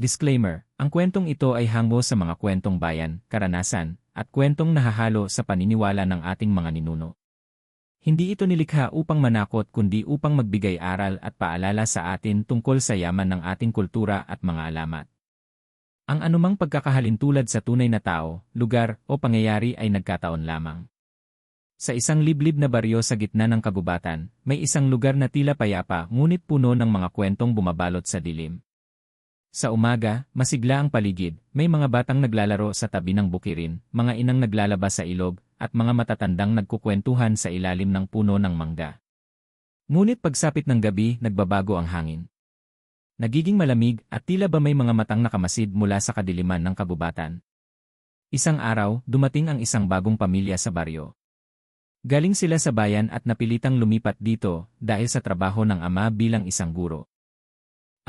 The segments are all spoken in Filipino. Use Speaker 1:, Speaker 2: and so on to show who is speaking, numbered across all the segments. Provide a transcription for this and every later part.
Speaker 1: Disclaimer, ang kwentong ito ay hango sa mga kwentong bayan, karanasan, at kwentong nahahalo sa paniniwala ng ating mga ninuno. Hindi ito nilikha upang manakot kundi upang magbigay aral at paalala sa atin tungkol sa yaman ng ating kultura at mga alamat. Ang anumang pagkakahalintulad sa tunay na tao, lugar, o pangyayari ay nagkataon lamang. Sa isang liblib na baryo sa gitna ng kagubatan, may isang lugar na tila payapa ngunit puno ng mga kwentong bumabalot sa dilim. Sa umaga, masigla ang paligid, may mga batang naglalaro sa tabi ng bukirin, mga inang naglalabas sa ilog, at mga matatandang nagkukwentuhan sa ilalim ng puno ng mangga. Ngunit pagsapit ng gabi, nagbabago ang hangin. Nagiging malamig at tila ba may mga matang nakamasid mula sa kadiliman ng kabubatan. Isang araw, dumating ang isang bagong pamilya sa baryo. Galing sila sa bayan at napilitang lumipat dito dahil sa trabaho ng ama bilang isang guro.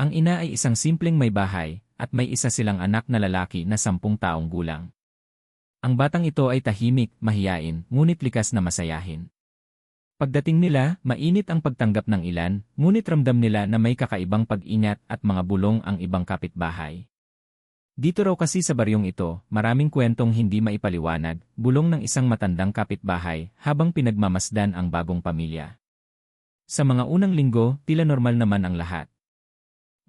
Speaker 1: Ang ina ay isang simpleng may bahay, at may isa silang anak na lalaki na sampung taong gulang. Ang batang ito ay tahimik, mahiyain, ngunit likas na masayahin. Pagdating nila, mainit ang pagtanggap ng ilan, ngunit ramdam nila na may kakaibang pag-ingat at mga bulong ang ibang kapitbahay. Dito raw kasi sa baryong ito, maraming kwentong hindi maipaliwanag, bulong ng isang matandang kapitbahay habang pinagmamasdan ang bagong pamilya. Sa mga unang linggo, tila normal naman ang lahat.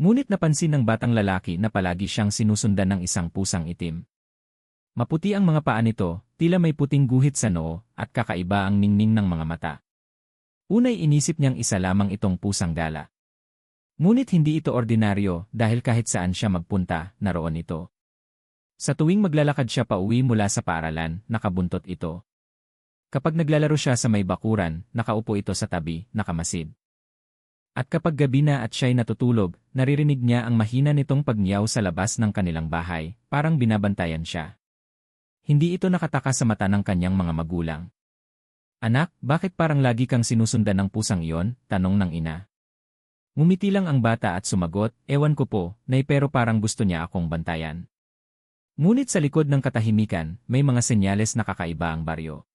Speaker 1: Ngunit napansin ng batang lalaki na palagi siyang sinusundan ng isang pusang itim. Maputi ang mga paa nito, tila may puting guhit sa noo, at kakaiba ang ningning ng mga mata. Unay inisip niyang isa lamang itong pusang gala. Ngunit hindi ito ordinaryo dahil kahit saan siya magpunta, naroon ito. Sa tuwing maglalakad siya pa uwi mula sa paaralan, nakabuntot ito. Kapag naglalaro siya sa may bakuran, nakaupo ito sa tabi, nakamasid. At kapag gabi na at siya'y natutulog, naririnig niya ang mahina nitong pagniyaw sa labas ng kanilang bahay, parang binabantayan siya. Hindi ito nakataka sa mata ng kanyang mga magulang. Anak, bakit parang lagi kang sinusundan ng pusang iyon? Tanong ng ina. Ngumiti lang ang bata at sumagot, ewan ko po, nay pero parang gusto niya akong bantayan. Ngunit sa likod ng katahimikan, may mga senyales na kakaiba ang baryo.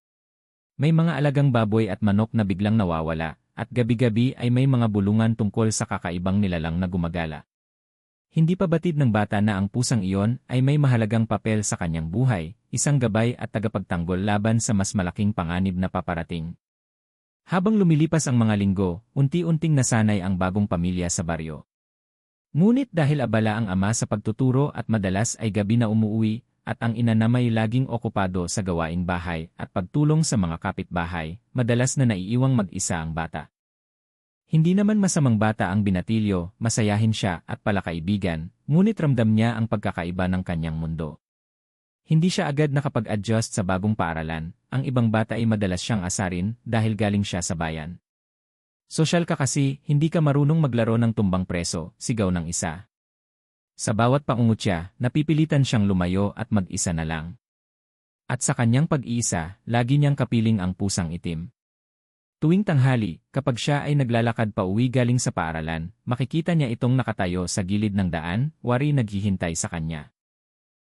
Speaker 1: May mga alagang baboy at manok na biglang nawawala, at gabi-gabi ay may mga bulungan tungkol sa kakaibang nilalang na gumagala. Hindi pa batid ng bata na ang pusang iyon ay may mahalagang papel sa kanyang buhay, isang gabay at tagapagtanggol laban sa mas malaking panganib na paparating. Habang lumilipas ang mga linggo, unti-unting nasanay ang bagong pamilya sa baryo. Ngunit dahil abala ang ama sa pagtuturo at madalas ay gabi na umuwi, at ang ina na laging okupado sa gawaing bahay at pagtulong sa mga kapitbahay, madalas na naiiwang mag-isa ang bata. Hindi naman masamang bata ang binatilyo, masayahin siya at palakaibigan, ngunit ramdam niya ang pagkakaiba ng kanyang mundo. Hindi siya agad nakapag-adjust sa bagong paaralan, ang ibang bata ay madalas siyang asarin dahil galing siya sa bayan. Sosyal ka kasi, hindi ka marunong maglaro ng tumbang preso, sigaw ng isa. Sa bawat pangungutya, napipilitan siyang lumayo at mag-isa na lang. At sa kanyang pag-iisa, lagi niyang kapiling ang pusang itim. Tuwing tanghali, kapag siya ay naglalakad pa uwi galing sa paaralan, makikita niya itong nakatayo sa gilid ng daan, wari naghihintay sa kanya.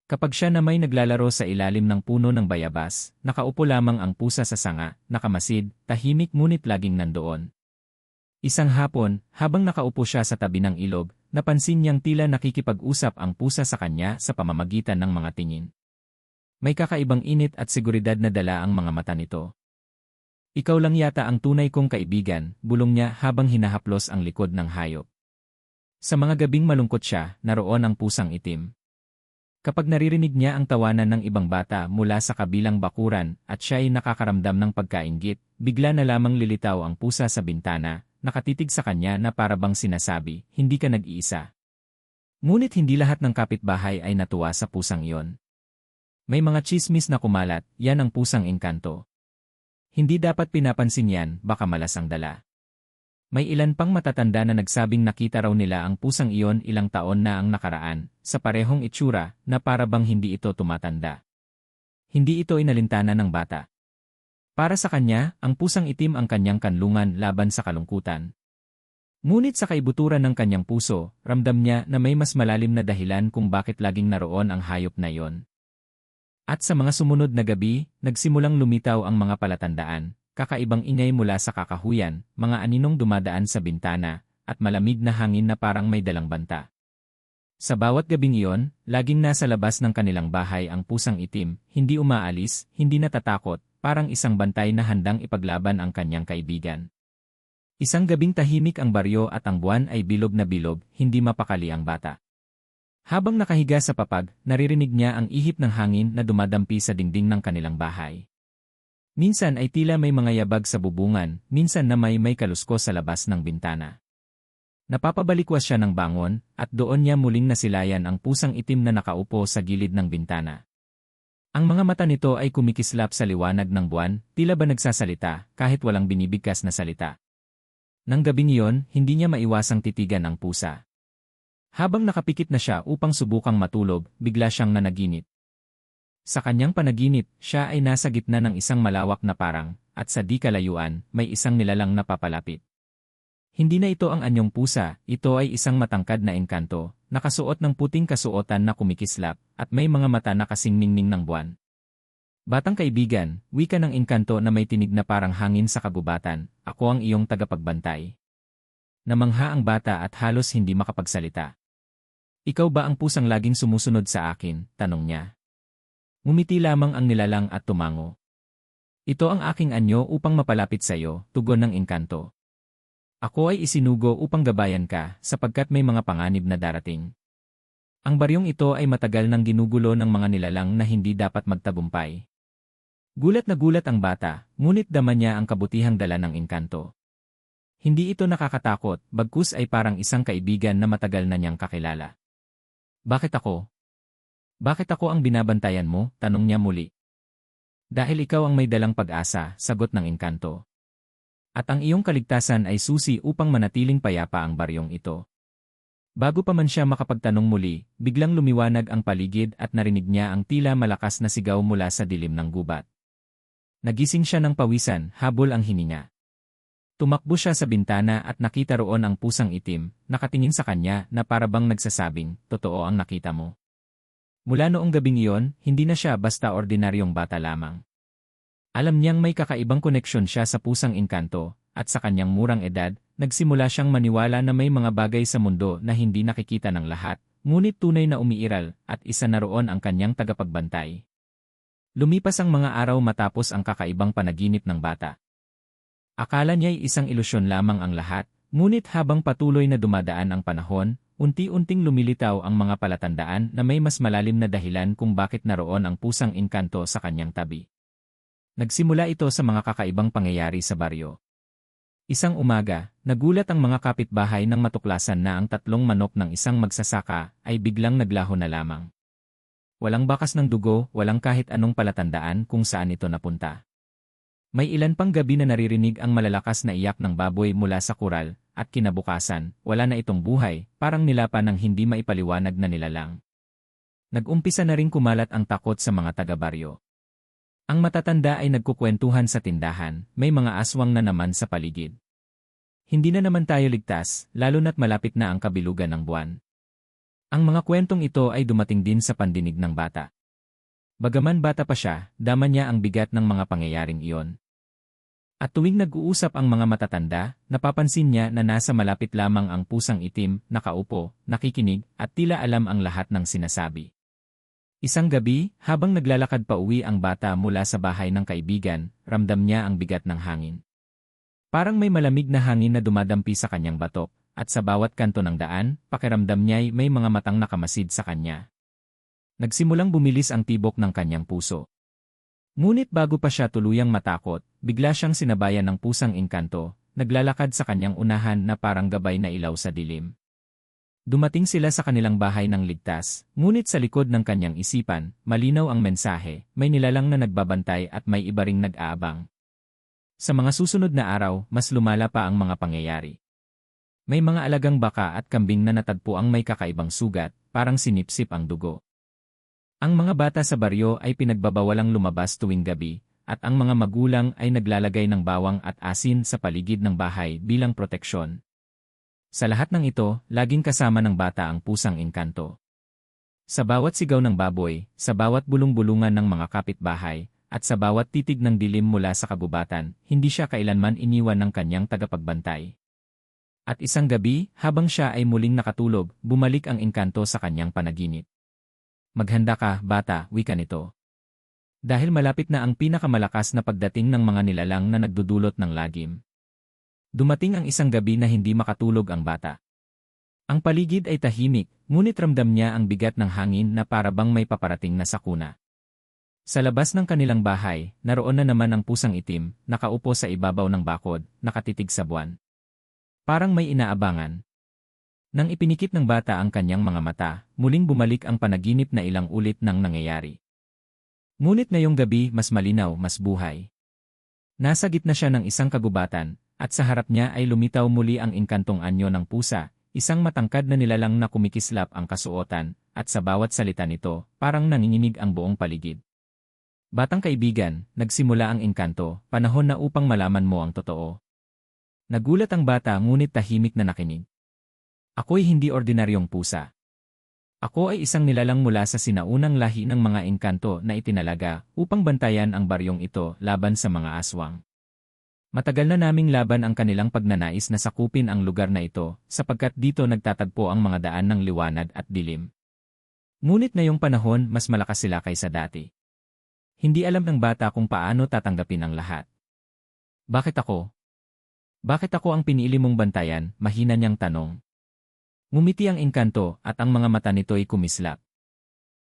Speaker 1: Kapag siya na may naglalaro sa ilalim ng puno ng bayabas, nakaupo lamang ang pusa sa sanga, nakamasid, tahimik ngunit laging nandoon. Isang hapon, habang nakaupo siya sa tabi ng ilog, napansin niyang tila nakikipag-usap ang pusa sa kanya sa pamamagitan ng mga tingin. May kakaibang init at seguridad na dala ang mga mata nito. Ikaw lang yata ang tunay kong kaibigan, bulong niya habang hinahaplos ang likod ng hayop. Sa mga gabing malungkot siya, naroon ang pusang itim. Kapag naririnig niya ang tawanan ng ibang bata mula sa kabilang bakuran at siya ay nakakaramdam ng pagkaingit, bigla na lamang lilitaw ang pusa sa bintana, nakatitig sa kanya na parabang sinasabi, hindi ka nag-iisa. Ngunit hindi lahat ng kapitbahay ay natuwa sa pusang iyon. May mga chismis na kumalat, yan ang pusang engkanto. Hindi dapat pinapansin yan, baka malas ang dala. May ilan pang matatanda na nagsabing nakita raw nila ang pusang iyon ilang taon na ang nakaraan, sa parehong itsura na parabang hindi ito tumatanda. Hindi ito inalintana ng bata. Para sa kanya, ang pusang itim ang kanyang kanlungan laban sa kalungkutan. Ngunit sa kaibuturan ng kanyang puso, ramdam niya na may mas malalim na dahilan kung bakit laging naroon ang hayop na iyon. At sa mga sumunod na gabi, nagsimulang lumitaw ang mga palatandaan, kakaibang ingay mula sa kakahuyan, mga aninong dumadaan sa bintana, at malamig na hangin na parang may dalang banta. Sa bawat gabing iyon, laging nasa labas ng kanilang bahay ang pusang itim, hindi umaalis, hindi natatakot, parang isang bantay na handang ipaglaban ang kanyang kaibigan. Isang gabing tahimik ang baryo at ang buwan ay bilog na bilog, hindi mapakali ang bata. Habang nakahiga sa papag, naririnig niya ang ihip ng hangin na dumadampi sa dingding ng kanilang bahay. Minsan ay tila may mga yabag sa bubungan, minsan na may may kalusko sa labas ng bintana. Napapabalikwas siya ng bangon, at doon niya muling nasilayan ang pusang itim na nakaupo sa gilid ng bintana. Ang mga mata nito ay kumikislap sa liwanag ng buwan, tila ba nagsasalita, kahit walang binibigkas na salita. Nang gabing iyon, hindi niya maiwasang titigan ang pusa. Habang nakapikit na siya upang subukang matulog, bigla siyang nanaginip. Sa kanyang panaginip, siya ay nasa gitna ng isang malawak na parang, at sa di kalayuan, may isang nilalang na papalapit. Hindi na ito ang anyong pusa, ito ay isang matangkad na engkanto, nakasuot ng puting kasuotan na kumikislap, at may mga mata na kasingmingning ng buwan. Batang kaibigan, wika ng engkanto na may tinig na parang hangin sa kagubatan, ako ang iyong tagapagbantay. Namangha ang bata at halos hindi makapagsalita. Ikaw ba ang pusang laging sumusunod sa akin? Tanong niya. Ngumiti lamang ang nilalang at tumango. Ito ang aking anyo upang mapalapit sa iyo, tugon ng engkanto. Ako ay isinugo upang gabayan ka, sapagkat may mga panganib na darating. Ang baryong ito ay matagal nang ginugulo ng mga nilalang na hindi dapat magtagumpay. Gulat na gulat ang bata, ngunit dama niya ang kabutihang dala ng engkanto. Hindi ito nakakatakot, bagkus ay parang isang kaibigan na matagal na niyang kakilala. Bakit ako? Bakit ako ang binabantayan mo? Tanong niya muli. Dahil ikaw ang may dalang pag-asa, sagot ng engkanto. At ang iyong kaligtasan ay susi upang manatiling payapa ang baryong ito. Bago pa man siya makapagtanong muli, biglang lumiwanag ang paligid at narinig niya ang tila malakas na sigaw mula sa dilim ng gubat. Nagising siya ng pawisan, habol ang hininga. Tumakbo siya sa bintana at nakita roon ang pusang itim, nakatingin sa kanya na parabang nagsasabing, totoo ang nakita mo. Mula noong gabing iyon, hindi na siya basta ordinaryong bata lamang. Alam niyang may kakaibang koneksyon siya sa pusang inkanto, at sa kanyang murang edad, nagsimula siyang maniwala na may mga bagay sa mundo na hindi nakikita ng lahat, ngunit tunay na umiiral, at isa na roon ang kanyang tagapagbantay. Lumipas ang mga araw matapos ang kakaibang panaginip ng bata. Akala niya'y isang ilusyon lamang ang lahat, ngunit habang patuloy na dumadaan ang panahon, unti-unting lumilitaw ang mga palatandaan na may mas malalim na dahilan kung bakit naroon ang pusang inkanto sa kanyang tabi. Nagsimula ito sa mga kakaibang pangyayari sa baryo. Isang umaga, nagulat ang mga kapitbahay nang matuklasan na ang tatlong manok ng isang magsasaka ay biglang naglaho na lamang. Walang bakas ng dugo, walang kahit anong palatandaan kung saan ito napunta. May ilan pang gabi na naririnig ang malalakas na iyak ng baboy mula sa kural, at kinabukasan, wala na itong buhay, parang nilapa ng hindi maipaliwanag na nilalang. Nag-umpisa na rin kumalat ang takot sa mga taga-baryo. Ang matatanda ay nagkukwentuhan sa tindahan, may mga aswang na naman sa paligid. Hindi na naman tayo ligtas, lalo na't malapit na ang kabilugan ng buwan. Ang mga kwentong ito ay dumating din sa pandinig ng bata. Bagaman bata pa siya, dama niya ang bigat ng mga pangyayaring iyon. At tuwing nag-uusap ang mga matatanda, napapansin niya na nasa malapit lamang ang pusang itim, nakaupo, nakikinig, at tila alam ang lahat ng sinasabi. Isang gabi, habang naglalakad pa uwi ang bata mula sa bahay ng kaibigan, ramdam niya ang bigat ng hangin. Parang may malamig na hangin na dumadampi sa kanyang batok, at sa bawat kanto ng daan, pakiramdam niya'y may mga matang nakamasid sa kanya. Nagsimulang bumilis ang tibok ng kanyang puso. Ngunit bago pa siya tuluyang matakot, bigla siyang sinabayan ng pusang inkanto, naglalakad sa kanyang unahan na parang gabay na ilaw sa dilim. Dumating sila sa kanilang bahay ng ligtas, ngunit sa likod ng kanyang isipan, malinaw ang mensahe, may nilalang na nagbabantay at may iba ring nag-aabang. Sa mga susunod na araw, mas lumala pa ang mga pangyayari. May mga alagang baka at kambing na natagpo ang may kakaibang sugat, parang sinipsip ang dugo. Ang mga bata sa baryo ay pinagbabawalang lumabas tuwing gabi, at ang mga magulang ay naglalagay ng bawang at asin sa paligid ng bahay bilang proteksyon. Sa lahat ng ito, laging kasama ng bata ang pusang engkanto. Sa bawat sigaw ng baboy, sa bawat bulong-bulungan ng mga kapitbahay, at sa bawat titig ng dilim mula sa kabubatan, hindi siya kailanman iniwan ng kanyang tagapagbantay. At isang gabi, habang siya ay muling nakatulog, bumalik ang engkanto sa kanyang panaginip. Maghanda ka, bata, wika nito. Dahil malapit na ang pinakamalakas na pagdating ng mga nilalang na nagdudulot ng lagim. Dumating ang isang gabi na hindi makatulog ang bata. Ang paligid ay tahimik, ngunit ramdam niya ang bigat ng hangin na parabang may paparating na sakuna. Sa labas ng kanilang bahay, naroon na naman ang pusang itim, nakaupo sa ibabaw ng bakod, nakatitig sa buwan. Parang may inaabangan. Nang ipinikit ng bata ang kanyang mga mata, muling bumalik ang panaginip na ilang ulit nang nangyayari. Ngunit ngayong gabi mas malinaw, mas buhay. Nasa gitna siya ng isang kagubatan, at sa harap niya ay lumitaw muli ang inkantong anyo ng pusa, isang matangkad na nilalang na kumikislap ang kasuotan, at sa bawat salita nito, parang nanginginig ang buong paligid. Batang kaibigan, nagsimula ang engkanto, panahon na upang malaman mo ang totoo. Nagulat ang bata ngunit tahimik na nakinig. Ako'y hindi ordinaryong pusa. Ako ay isang nilalang mula sa sinaunang lahi ng mga engkanto na itinalaga upang bantayan ang baryong ito laban sa mga aswang. Matagal na naming laban ang kanilang pagnanais na sakupin ang lugar na ito sapagkat dito nagtatagpo ang mga daan ng liwanag at dilim. Ngunit ngayong panahon mas malakas sila kaysa dati. Hindi alam ng bata kung paano tatanggapin ang lahat. Bakit ako? Bakit ako ang pinili mong bantayan, mahina niyang tanong. Ngumiti ang engkanto at ang mga mata nito'y kumislap.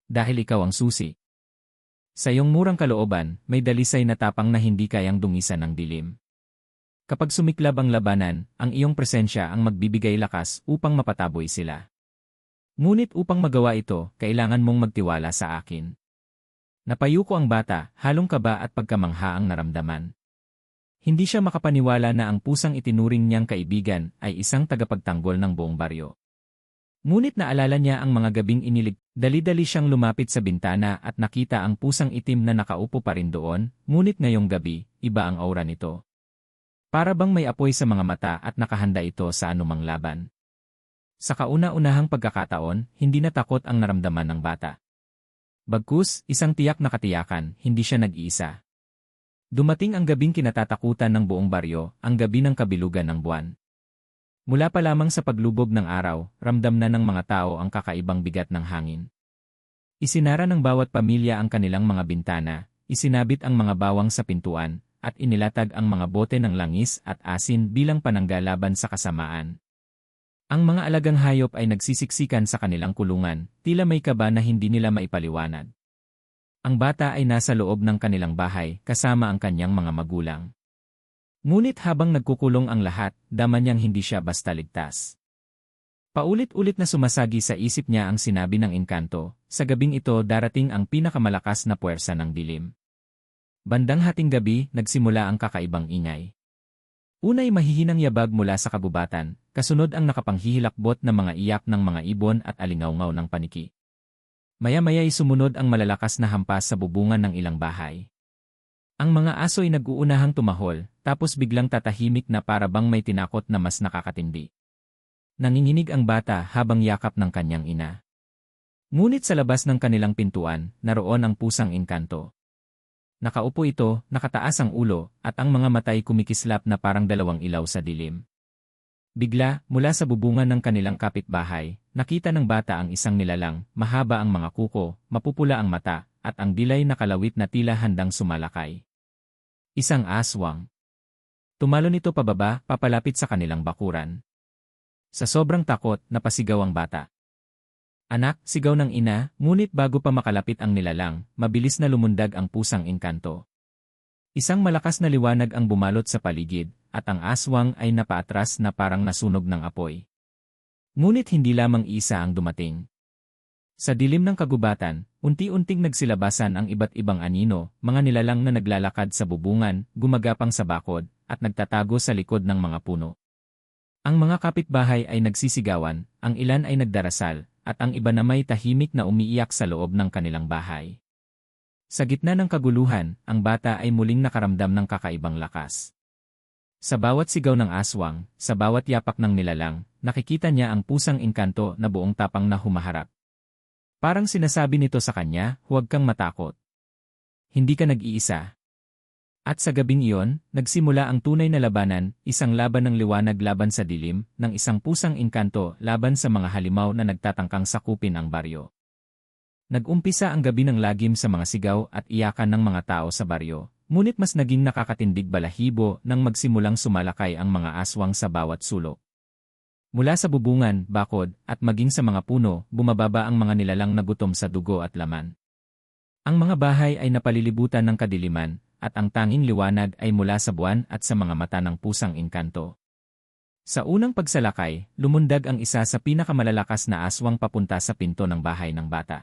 Speaker 1: Dahil ikaw ang susi. Sa iyong murang kalooban, may dalisay na tapang na hindi kayang dungisan ng dilim. Kapag sumiklab ang labanan, ang iyong presensya ang magbibigay lakas upang mapataboy sila. Ngunit upang magawa ito, kailangan mong magtiwala sa akin. Napayuko ang bata, halong kaba at pagkamangha ang naramdaman. Hindi siya makapaniwala na ang pusang itinuring niyang kaibigan ay isang tagapagtanggol ng buong baryo. Ngunit naalala niya ang mga gabing inilig, dali-dali siyang lumapit sa bintana at nakita ang pusang itim na nakaupo pa rin doon, ngunit ngayong gabi, iba ang aura nito. Para bang may apoy sa mga mata at nakahanda ito sa anumang laban. Sa kauna-unahang pagkakataon, hindi na takot ang naramdaman ng bata. Bagkus, isang tiyak na katiyakan, hindi siya nag-iisa. Dumating ang gabing kinatatakutan ng buong baryo, ang gabi ng kabilugan ng buwan. Mula pa lamang sa paglubog ng araw, ramdam na ng mga tao ang kakaibang bigat ng hangin. Isinara ng bawat pamilya ang kanilang mga bintana, isinabit ang mga bawang sa pintuan, at inilatag ang mga bote ng langis at asin bilang pananggalaban sa kasamaan. Ang mga alagang hayop ay nagsisiksikan sa kanilang kulungan, tila may kaba na hindi nila maipaliwanag. Ang bata ay nasa loob ng kanilang bahay kasama ang kanyang mga magulang. Ngunit habang nagkukulong ang lahat, dama niyang hindi siya basta ligtas. Paulit-ulit na sumasagi sa isip niya ang sinabi ng engkanto, sa gabing ito darating ang pinakamalakas na puwersa ng dilim. Bandang hating gabi, nagsimula ang kakaibang ingay. Unay mahihinang yabag mula sa kabubatan, kasunod ang nakapanghihilakbot na mga iyak ng mga ibon at alingawngaw ng paniki. Maya-maya'y sumunod ang malalakas na hampas sa bubungan ng ilang bahay. Ang mga aso'y nag-uunahang tumahol, tapos biglang tatahimik na para bang may tinakot na mas nakakatindi. Nanginginig ang bata habang yakap ng kanyang ina. Ngunit sa labas ng kanilang pintuan, naroon ang pusang inkanto. Nakaupo ito, nakataas ang ulo, at ang mga matay kumikislap na parang dalawang ilaw sa dilim. Bigla, mula sa bubungan ng kanilang kapitbahay, nakita ng bata ang isang nilalang, mahaba ang mga kuko, mapupula ang mata, at ang dilay na kalawit na tila handang sumalakay. Isang aswang. Tumalon ito pababa, papalapit sa kanilang bakuran. Sa sobrang takot, napasigaw ang bata. Anak, sigaw ng ina, ngunit bago pa makalapit ang nilalang, mabilis na lumundag ang pusang inkanto. Isang malakas na liwanag ang bumalot sa paligid, at ang aswang ay napaatras na parang nasunog ng apoy. Ngunit hindi lamang isa ang dumating. Sa dilim ng kagubatan, unti-unting nagsilabasan ang iba't ibang anino, mga nilalang na naglalakad sa bubungan, gumagapang sa bakod, at nagtatago sa likod ng mga puno. Ang mga kapitbahay ay nagsisigawan, ang ilan ay nagdarasal, at ang iba na may tahimik na umiiyak sa loob ng kanilang bahay. Sa gitna ng kaguluhan, ang bata ay muling nakaramdam ng kakaibang lakas. Sa bawat sigaw ng aswang, sa bawat yapak ng nilalang, nakikita niya ang pusang inkanto na buong tapang na humaharap. Parang sinasabi nito sa kanya, huwag kang matakot. Hindi ka nag-iisa. At sa gabing iyon, nagsimula ang tunay na labanan, isang laban ng liwanag laban sa dilim, ng isang pusang inkanto laban sa mga halimaw na nagtatangkang sakupin ang baryo. Nag-umpisa ang gabi ng lagim sa mga sigaw at iyakan ng mga tao sa baryo, ngunit mas naging nakakatindig balahibo nang magsimulang sumalakay ang mga aswang sa bawat sulok. Mula sa bubungan, bakod, at maging sa mga puno, bumababa ang mga nilalang na gutom sa dugo at laman. Ang mga bahay ay napalilibutan ng kadiliman, at ang tanging liwanag ay mula sa buwan at sa mga mata ng pusang inkanto. Sa unang pagsalakay, lumundag ang isa sa pinakamalalakas na aswang papunta sa pinto ng bahay ng bata.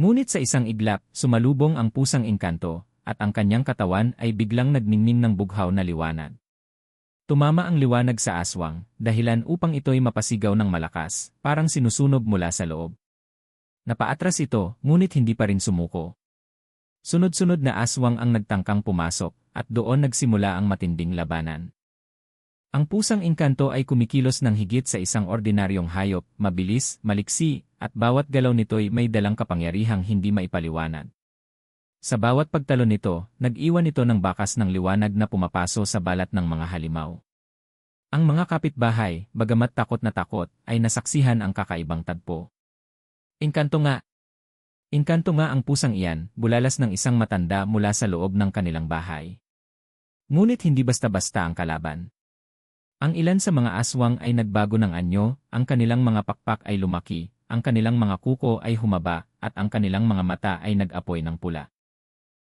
Speaker 1: Ngunit sa isang iglap, sumalubong ang pusang inkanto, at ang kanyang katawan ay biglang nagningning ng bughaw na liwanag. Tumama ang liwanag sa aswang, dahilan upang ito'y mapasigaw ng malakas, parang sinusunog mula sa loob. Napaatras ito, ngunit hindi pa rin sumuko. Sunod-sunod na aswang ang nagtangkang pumasok, at doon nagsimula ang matinding labanan. Ang pusang inkanto ay kumikilos ng higit sa isang ordinaryong hayop, mabilis, maliksi, at bawat galaw nito'y may dalang kapangyarihang hindi maipaliwanag. Sa bawat pagtalon nito, nag-iwan ito ng bakas ng liwanag na pumapaso sa balat ng mga halimaw. Ang mga kapitbahay, bagamat takot na takot, ay nasaksihan ang kakaibang tagpo. Inkanto nga, Inkanto nga ang pusang iyan, bulalas ng isang matanda mula sa loob ng kanilang bahay. Ngunit hindi basta-basta ang kalaban. Ang ilan sa mga aswang ay nagbago ng anyo, ang kanilang mga pakpak ay lumaki, ang kanilang mga kuko ay humaba, at ang kanilang mga mata ay nag-apoy ng pula.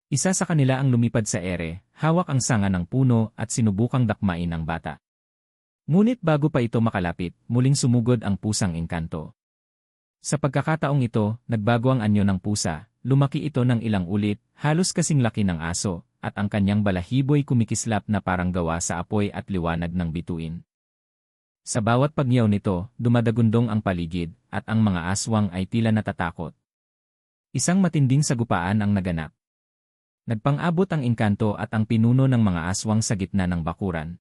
Speaker 1: Isa sa kanila ang lumipad sa ere, hawak ang sanga ng puno at sinubukang dakmain ang bata. Ngunit bago pa ito makalapit, muling sumugod ang pusang inkanto. Sa pagkakataong ito, nagbago ang anyo ng pusa, lumaki ito ng ilang ulit, halos kasing laki ng aso, at ang kanyang balahibo'y kumikislap na parang gawa sa apoy at liwanag ng bituin. Sa bawat pagyaw nito, dumadagundong ang paligid, at ang mga aswang ay tila natatakot. Isang matinding sagupaan ang naganap. Nagpang-abot ang inkanto at ang pinuno ng mga aswang sa gitna ng bakuran.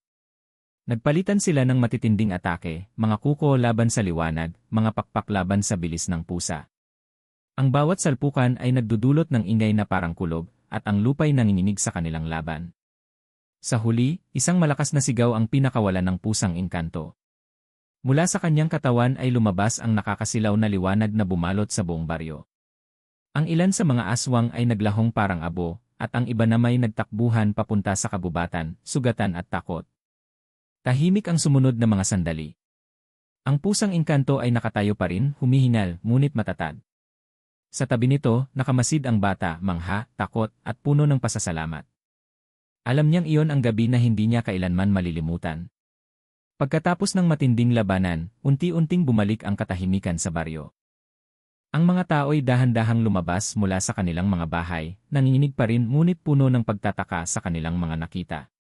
Speaker 1: Nagpalitan sila ng matitinding atake, mga kuko laban sa liwanag, mga pakpak laban sa bilis ng pusa. Ang bawat salpukan ay nagdudulot ng ingay na parang kulog, at ang lupay nanginginig sa kanilang laban. Sa huli, isang malakas na sigaw ang pinakawalan ng pusang inkanto. Mula sa kanyang katawan ay lumabas ang nakakasilaw na liwanag na bumalot sa buong baryo. Ang ilan sa mga aswang ay naglahong parang abo, at ang iba na may nagtakbuhan papunta sa kabubatan, sugatan at takot. Tahimik ang sumunod na mga sandali. Ang pusang inkanto ay nakatayo pa rin, humihinal, ngunit matatag. Sa tabi nito, nakamasid ang bata, mangha, takot, at puno ng pasasalamat. Alam niyang iyon ang gabi na hindi niya kailanman malilimutan. Pagkatapos ng matinding labanan, unti-unting bumalik ang katahimikan sa baryo. Ang mga tao'y dahan-dahang lumabas mula sa kanilang mga bahay, nanginginig pa rin ngunit puno ng pagtataka sa kanilang mga nakita.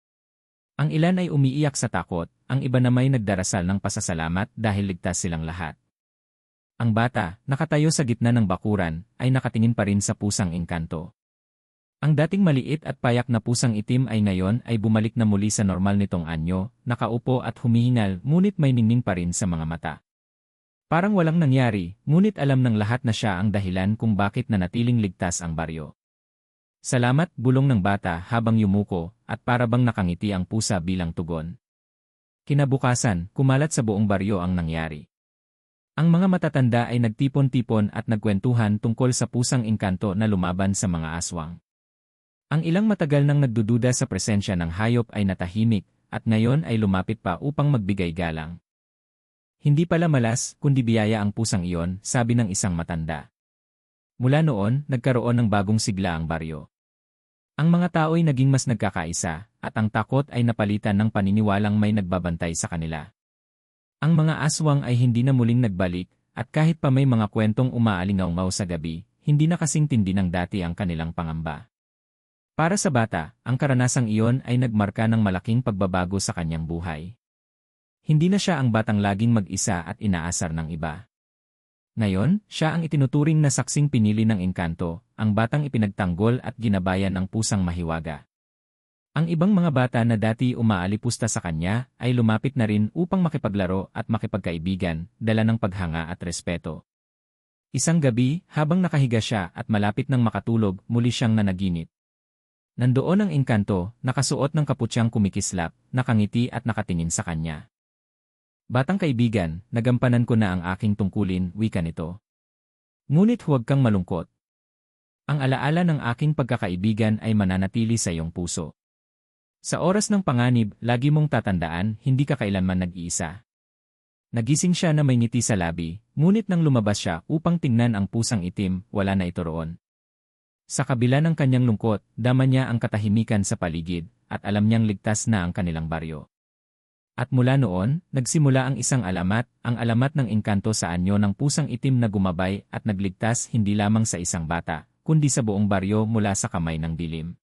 Speaker 1: Ang ilan ay umiiyak sa takot, ang iba na may nagdarasal ng pasasalamat dahil ligtas silang lahat. Ang bata, nakatayo sa gitna ng bakuran, ay nakatingin pa rin sa pusang engkanto. Ang dating maliit at payak na pusang itim ay ngayon ay bumalik na muli sa normal nitong anyo, nakaupo at humihingal ngunit may ningning pa rin sa mga mata. Parang walang nangyari, ngunit alam ng lahat na siya ang dahilan kung bakit nanatiling ligtas ang baryo. Salamat, bulong ng bata habang yumuko, at parabang nakangiti ang pusa bilang tugon. Kinabukasan, kumalat sa buong baryo ang nangyari. Ang mga matatanda ay nagtipon-tipon at nagkwentuhan tungkol sa pusang engkanto na lumaban sa mga aswang. Ang ilang matagal nang nagdududa sa presensya ng hayop ay natahimik, at ngayon ay lumapit pa upang magbigay galang. Hindi pala malas, kundi biyaya ang pusang iyon, sabi ng isang matanda. Mula noon, nagkaroon ng bagong sigla ang baryo. Ang mga tao'y naging mas nagkakaisa, at ang takot ay napalitan ng paniniwalang may nagbabantay sa kanila. Ang mga aswang ay hindi na muling nagbalik, at kahit pa may mga kwentong umaalingaw sa gabi, hindi na kasing tindi ng dati ang kanilang pangamba. Para sa bata, ang karanasang iyon ay nagmarka ng malaking pagbabago sa kanyang buhay. Hindi na siya ang batang laging mag-isa at inaasar ng iba. Ngayon, siya ang itinuturing na saksing pinili ng engkanto, ang batang ipinagtanggol at ginabayan ng pusang mahiwaga. Ang ibang mga bata na dati umaalipusta sa kanya ay lumapit na rin upang makipaglaro at makipagkaibigan, dala ng paghanga at respeto. Isang gabi, habang nakahiga siya at malapit ng makatulog, muli siyang nanaginip. Nandoon ang engkanto, nakasuot ng kaputyang kumikislap, nakangiti at nakatingin sa kanya. Batang kaibigan, nagampanan ko na ang aking tungkulin, wika nito. Ngunit huwag kang malungkot. Ang alaala ng aking pagkakaibigan ay mananatili sa iyong puso. Sa oras ng panganib, lagi mong tatandaan, hindi ka kailanman nag-iisa. Nagising siya na may ngiti sa labi, ngunit nang lumabas siya upang tingnan ang pusang itim, wala na ito roon. Sa kabila ng kanyang lungkot, dama niya ang katahimikan sa paligid, at alam niyang ligtas na ang kanilang baryo. At mula noon, nagsimula ang isang alamat, ang alamat ng engkanto sa anyo ng pusang itim na gumabay at nagligtas hindi lamang sa isang bata, kundi sa buong baryo mula sa kamay ng dilim.